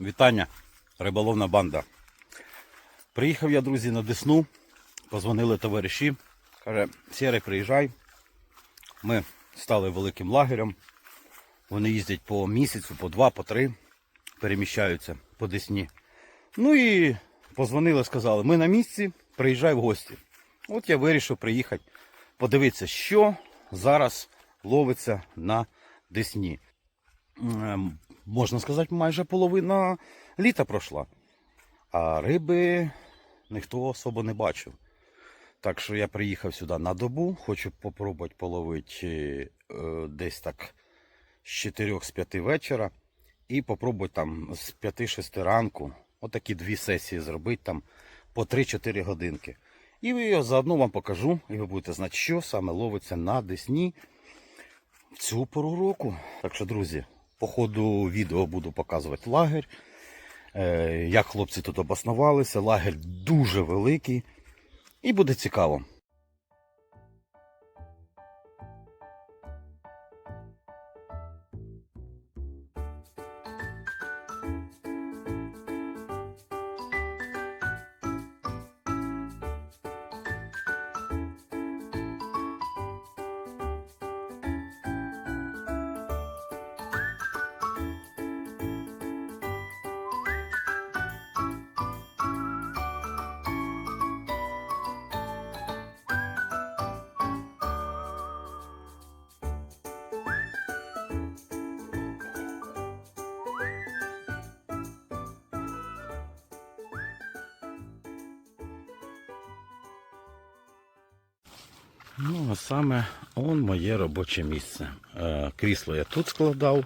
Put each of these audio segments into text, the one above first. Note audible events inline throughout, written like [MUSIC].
Вітання, риболовна банда. Приїхав я, друзі, на Десну. Позвонили товариші. Каже, Сєрий, приїжджай. Ми стали великим лагерем. Вони їздять по місяцю, по два, по три, переміщаються по Десні. Ну і позвонили, сказали, ми на місці, приїжджай в гості. От я вирішив приїхати, подивитися, що зараз ловиться на Десні. Можна сказати, майже половина літа пройшла. А риби ніхто особо не бачив. Так що я приїхав сюди на добу, хочу попробувати половити е, десь так з 4 з 5 вечора і попробувати там з 5-6 ранку отакі дві сесії зробити там по 3-4 годинки. І я заодно вам покажу, і ви будете знати, що саме ловиться на Десні в цю пору року. Так що, друзі, по ходу відео буду показувати лагерь, е, як хлопці тут обоснувалися. Лагерь дуже великий і буде цікаво. Ну, а саме он моє робоче місце. Е, Крісло я тут складав,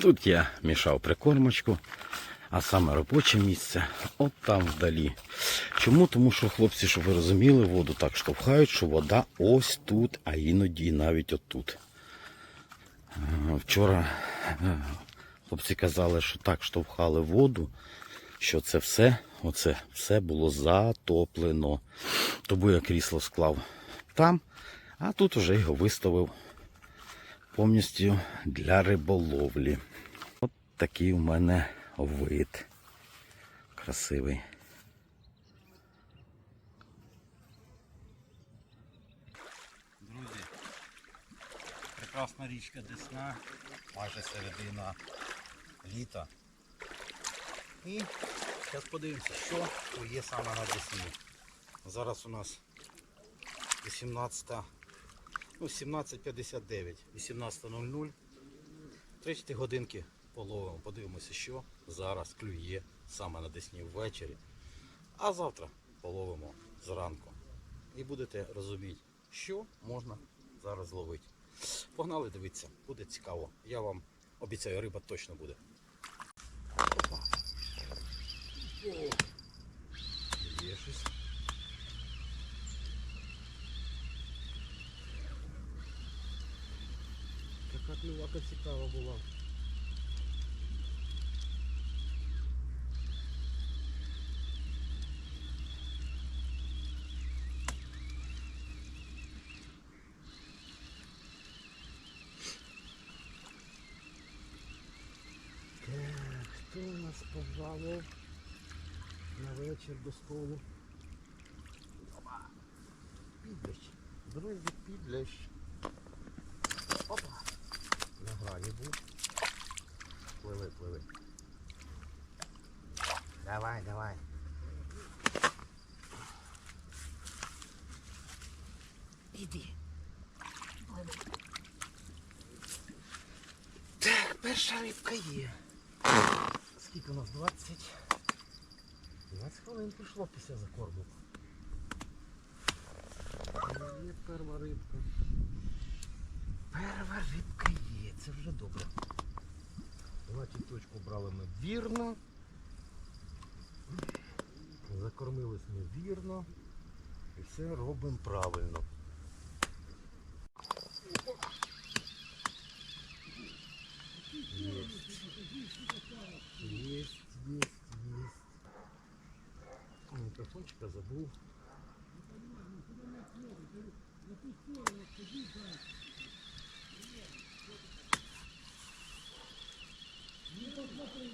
тут я мішав прикормочку, а саме робоче місце от там вдалі. Чому? Тому що хлопці, щоб ви розуміли, воду так штовхають, що вода ось тут, а іноді навіть отут. Е, Вчора е, хлопці казали, що так штовхали воду, що це все, оце все було затоплено. Тому я крісло склав там, а тут уже його виставив повністю для риболовлі. От такий у мене вид. Красивий. Друзі, прекрасна річка Десна, майже середина літа. І зараз подивимося, що є саме на Десні. Зараз у нас 18, ну 17.59, 18.00. 3 годинки половимо. Подивимося, що зараз клює саме на Десні ввечері. А завтра половимо зранку. І будете розуміти, що можна зараз ловити. Погнали дивитися, буде цікаво. Я вам обіцяю, риба точно буде. Опа. Є щось. Клювака цікава була. Так, хто у нас пожалував на вечір до столу? Підлящ. Друзі, підлящ. Опа! Грані був. Пливи, пливи. Давай, давай. Іди. Пливи. Так, перша рибка є. Скільки у нас? 20? 20 хвилин пройшло після закорму. Є перша рибка. Перша рибка це вже добре. Значить, точку брали ми вірно. Закормились ми вірно. І все робимо правильно. Єсть. Єсть, єсть, єсть. Мікрофончика забув.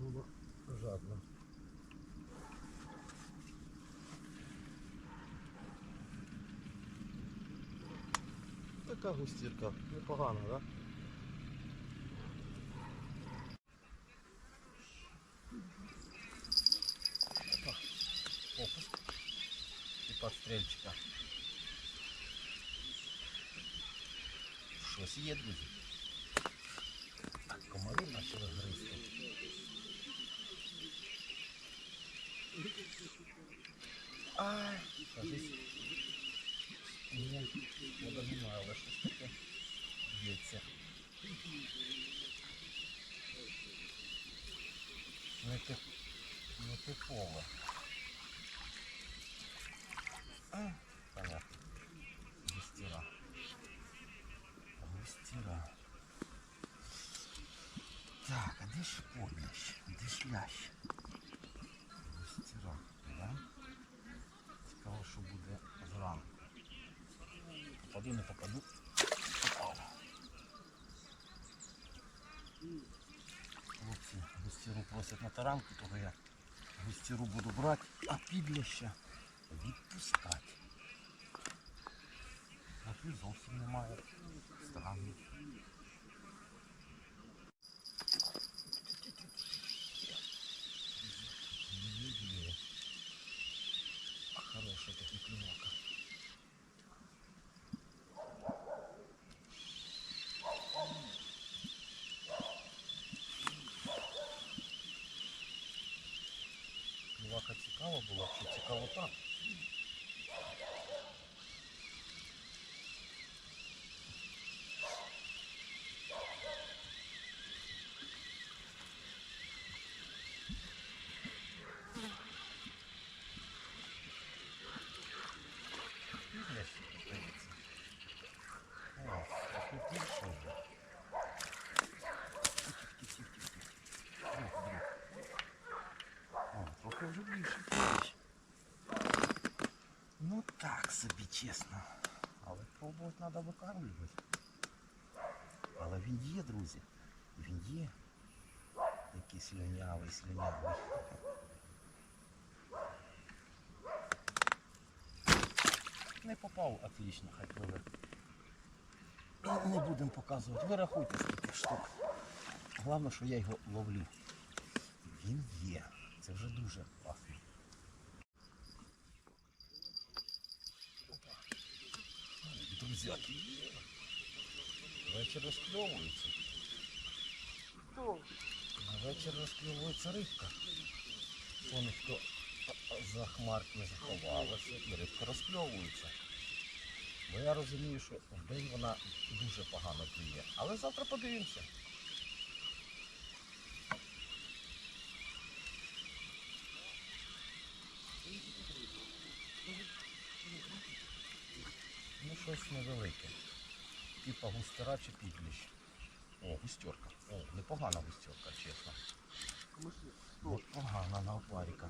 Так, глотанула жадно. Така густірка, непогана, так? Да? Опуск. І подстрельчика. Щось є, друзі. Не типово. А, понятно. Густера. Густера. Так, а де ж подлящ? Де ж лящ? Да? Цікаво, що буде зранку. Попаду, не попаду. Попав. Хлопці густіру просять на таранку, того я густіру буду брати, а підляща відпускати. А тут зовсім немає. Странно. Є. Хороший такий клювака. Була, чи цікаво так? Видно, що здається. О, трохи більше вже. Тих-тих-тих-тих-тих. Друг, друг. О, трохи вже більше. бачиш. Ну так собі, чесно. Але пробувати треба викармлювати. Але він є, друзі. Він є. Який слюнявий, слюнявий. Не попав, отлично, хай пливе. Не будемо показувати. Ви рахуйте скільки штук. Головне, що я його ловлю. Він є. Це вже дуже Друзяки є. Вечір розкльовується. На вечір розкльовується рибка. Сонечко за хмарки заховалася і рибка розкльовується. Бо я розумію, що в день вона дуже погано клює. Але завтра подивимося. Ну щось невелике. Типа густера чи підліщ. О, густерка. О, непогана густерка, чесно. Непогана на опаріка.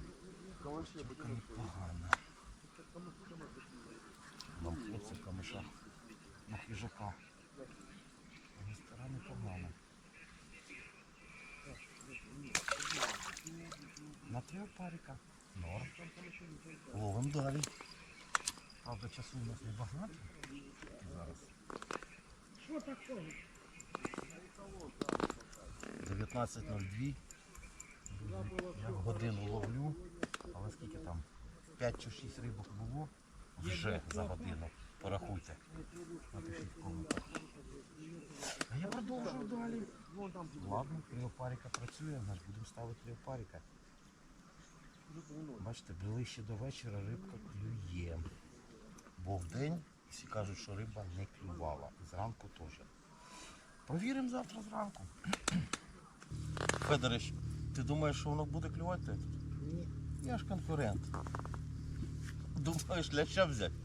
Густерка непогана. Нам хлопці камиша на хижака. Густера непогана. На три опаріка. Норм. Ловим далі. Правда, часу у нас не багато. Зараз. Що такого? 19.02. Я в годину ловлю. Але скільки там? 5 чи 6 рибок було вже за годину. Порахуйте. Напишіть в коментах. А я продовжую далі. Ладно, три опарика працює, значить будемо ставити три. Бачите, ближче до вечора рибка клює. Бо в день Всі кажуть, що риба не клювала. Зранку теж. Провіримо завтра зранку. [CLEARS THROAT] Федорич, ти думаєш, що воно буде клювати? Ні. Я ж конкурент. Думаєш, для що взяти?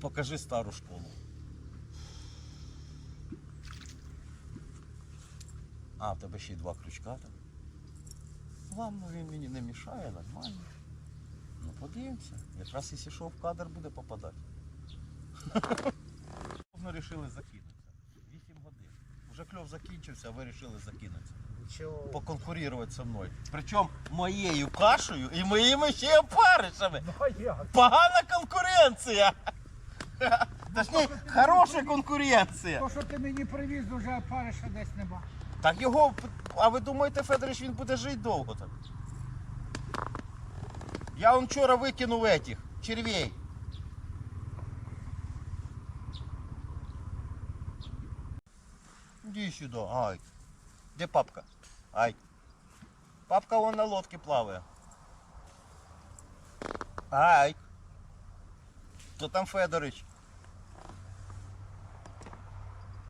Покажи стару школу. А, в тебе ще й два крючка там. Ладно, він мені не мішає, нормально. Ну подивимося. Якраз якщо що в кадр буде попадати. Вирішили закинутися. 8 годин. Уже кльов закінчився, а ви вирішили закинутися Нічого. поконкурувати зі мною. Причому моєю кашею і моїми ще опаришами. Ну? Погана конкуренція. Точніше, хороша конкуренція. То, що ти мені привіз, вже париша десь нема. Так його, а ви думаєте, Федорович, він буде жити довго так? Я вам вчора викинув этих червей. Иди сюда, ай. Где папка? Ай. Папка вон на лодке плавает. Ай. Кто там Федорович?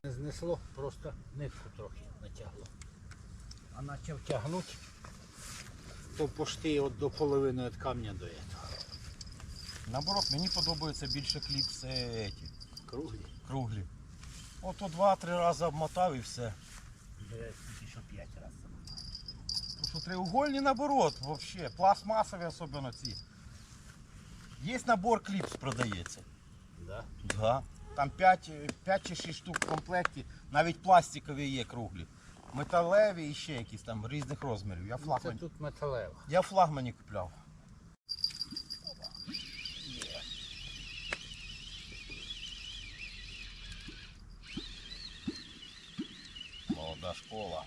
Не знесло, просто нитку трохи натягло. А почав тягнути, то пошти от до половини від камня до цього. Наоборот, мені подобаються більше кліпси эти, Круглі. круглі. Ото два-три рази обмотав і все. Тільки що п'ять разів. Тому що треугольні наоборот, вообще, пластмасові особливо ці. Є набор кліпс продається. Да? Да. Там 5, 5 чи 6 штук в комплекті, навіть пластикові є круглі. Металеві і ще якісь там різних розмірів. Я Ну, Це флагмані, тут металева. я флагмані купляв. Молода школа.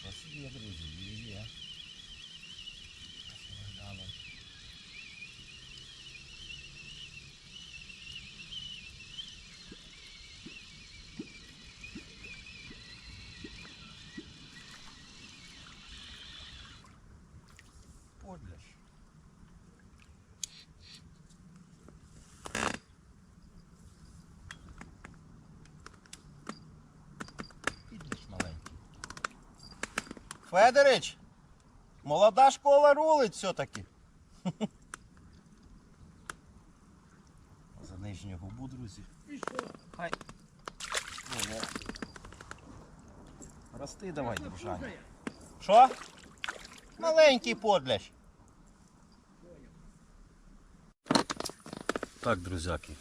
Щось є, друзі, Федорич, молода школа рулить все-таки. [LAUGHS] За нижню губу, друзі. Хай. Рости давай, дружані. Що? Маленький подлящ. Так, друзяки.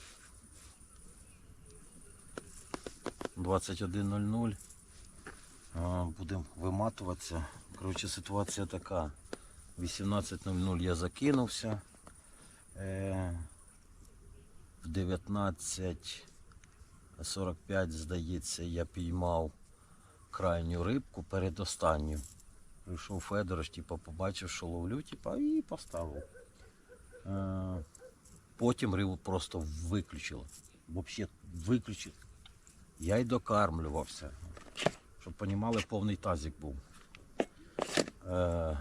21.00. Будемо виматуватися. Коротше, ситуація така. 18.00 я закинувся. Е, в 19.45, здається, я піймав крайню рибку передостанню. Прийшов Федорович, типу, побачив, що ловлю, типу, і поставив. Е, потім рибу просто виключило. Взагалі виключило. Я й докармлювався. Щоб понімали, повний тазик був. Е,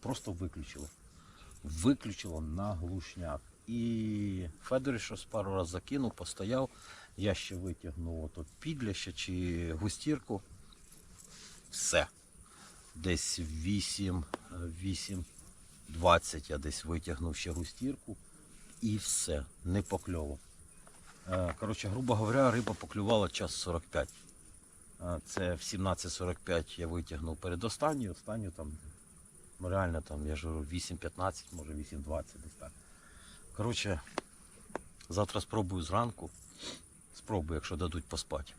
просто виключило. Виключило на глушняк. І Федорович щось пару разів закинув, постояв. Я ще витягнув отут підляща чи густірку. Все. Десь 8, 8, 20 я десь витягнув ще густірку. І все, не покльово. Е, Коротше, грубо говоря, риба поклювала час 45. Це в 17.45 я витягнув передостанню, останню там, ну, реально там, я ж говорю, 8.15, може 8.20 десь так. Коротше, завтра спробую зранку. Спробую, якщо дадуть поспати.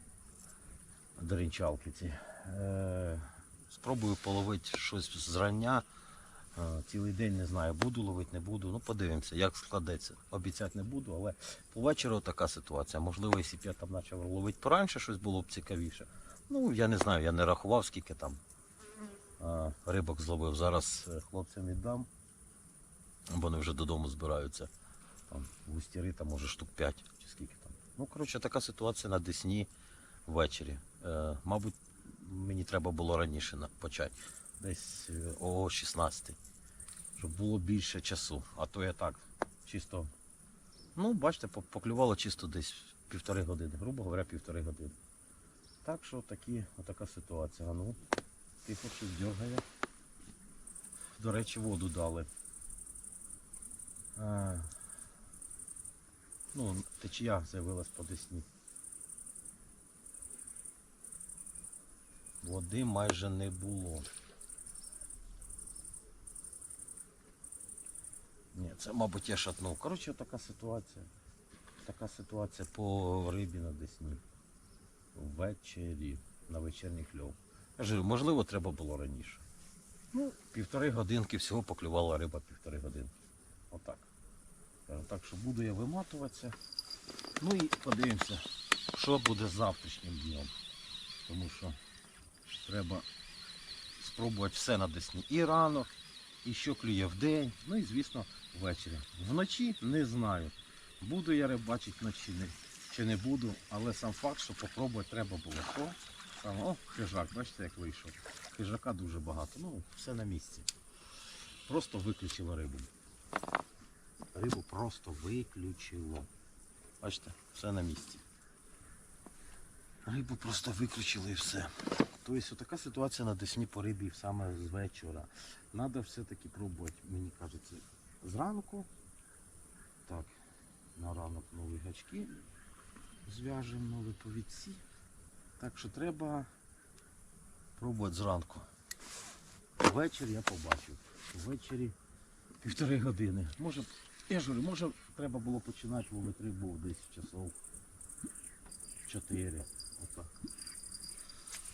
Деренчалки ці. Е, спробую половити щось зрання. Е, Цілий день не знаю, буду ловити, не буду. Ну, подивимося, як складеться. Обіцяти не буду, але по вечору така ситуація. Можливо, якщо б я там почав ловити поранше, щось було б цікавіше. Ну, я не знаю, я не рахував, скільки там рибок зловив. Зараз е, хлопцям віддам. Вони вже додому збираються. Там густіри, там може штук 5 чи скільки там. Ну, коротше, така ситуація на Десні ввечері. Е, мабуть, мені треба було раніше почати. Десь е, о 16 щоб було більше часу. А то я так, чисто. Ну, бачите, поклювало чисто десь півтори години, грубо говоря, півтори години. Так що такі, отака ситуація. Ну, тихо щось дергає. До речі, воду дали. А, ну, течія з'явилась по десні. Води майже не було. Ні, це, мабуть, я шатнув. Коротше, така ситуація. Така ситуація по рибі на Десні. Ввечері, на вечірній кльов. Я ж можливо, треба було раніше. Ну, півтори годинки всього поклювала риба півтори годинки. Отак. Кажу, Так що буду я виматуватися. Ну і подивимося, що буде з завтрашнім днем. Тому що треба спробувати все на Десні. І ранок, і що клює в день, ну і звісно ввечері. Вночі не знаю. Буду я рибачити вночі не, чи не буду, але сам факт, що попробувати треба було. Саме, о, хижак, бачите, як вийшов. Хижака дуже багато. Ну, все на місці. Просто виключило рибу. Рибу просто виключило. Бачите, все на місці. Рибу просто виключили і все. Тобто така ситуація на Десні по рибі саме з вечора. Треба все-таки пробувати, мені кажеться, зранку. Так, на ранок нові гачки зв'яжемо нові повідці. Так що треба пробувати зранку. Ввечері я побачив. Ввечері півтори години. Може, я ж говорю, може треба було починати ловити рибу десь часов 4. Отак.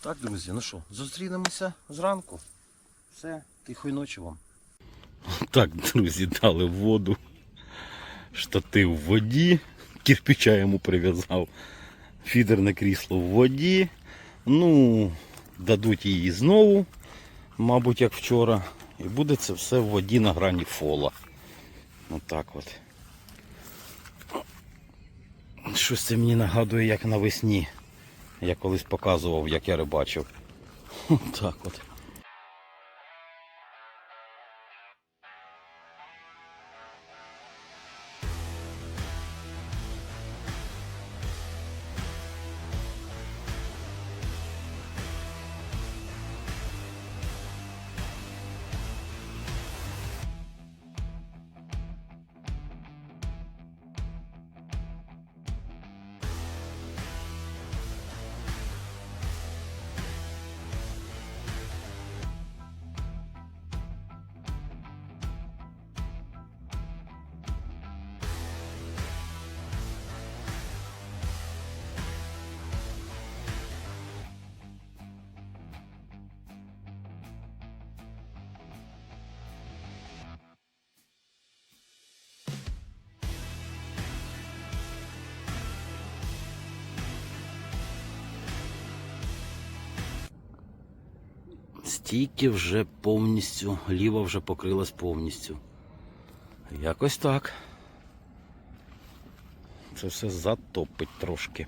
Так, друзі, ну що, зустрінемося зранку. Все, тихої ночі вам. Так, друзі, дали воду. Штатив в воді. Кирпича йому прив'язав. Фідерне крісло в воді. Ну, дадуть її знову, мабуть, як вчора. І буде це все в воді на грані фола. Отак от. Щось це мені нагадує, як навесні. Я колись показував, як я рибачив. [LAUGHS] Так от. Стійки вже повністю, ліва вже покрилась повністю. Якось так. Це все затопить трошки.